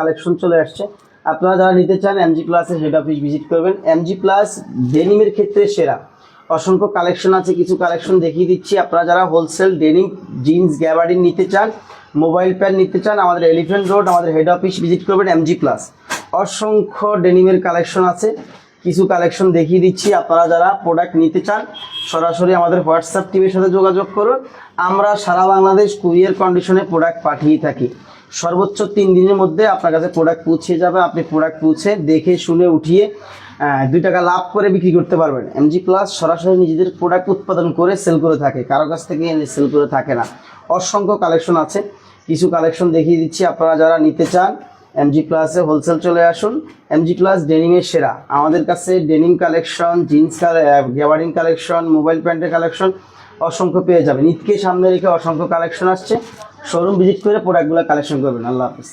Collection চলে আসছে। আপনারা যারা নিতে চান এমজি প্লাসের হেড অফিস ভিজিট করবেন। এমজি প্লাস ডেনিমের ক্ষেত্রে সেরা। অসংখ্য কালেকশন আছে, কিছু কালেকশন দেখিয়ে দিচ্ছি। আপনারা যারা হোলসেল ডেনিম জিন্স গ্যাবার্ডিন নিতে চান মোবাইল প্যান নিতে চান, আমাদের এলিফেন্ট রোড আমাদের হেড অফিস ভিজিট করবেন এমজি প্লাস অসংখ্য ডেনিমের কালেকশন আছে। কিছু কালেকশন দেখিয়ে দিচ্ছি। আপনারা যারা প্রোডাক্ট নিতে চান, সরাসরি আমাদের হোয়াটসঅ্যাপ টিমের সাথে যোগাযোগ করুন। আমরা সারা বাংলাদেশ কুরিয়ার কন্ডিশনে প্রোডাক্ট পাঠিয়ে থাকি। সর্বোচ্চ তিন দিনের মধ্যে আপনার কাছে প্রোডাক্ট পৌঁছে যাবে। আপনি প্রোডাক্ট পৌঁছে দেখে, শুনে, উঠিয়ে দুই টাকা লাভ করে বিক্রি করতে পারবেন। এমজি প্লাস সরাসরি নিজেদের প্রোডাক্ট উৎপাদন করে সেল করে থাকে। কারও কাছ থেকে এনে সেল করে থাকে না। অসংখ্য কালেকশন আছে। কিছু কালেকশন দেখিয়ে দিচ্ছি আপনারা যারা নিতে চান। এমজি ক্লাসে হোলসেল চলে আসুন। এমজি ক্লাস ডেনিংয়ের সেরা। আমাদের কাছে ডেনিং কালেকশন জিন্স গ্যাবারিং কালেকশন মোবাইল প্যান্টের কালেকশন অসংখ্য পেয়ে যাবেন। ঈদকে সামনে রেখে অসংখ্য কালেকশন আসছে। শোরুম ভিজিট করে প্রোডাক্টগুলো কালেকশন করবেন। আল্লাহ হাফিজ।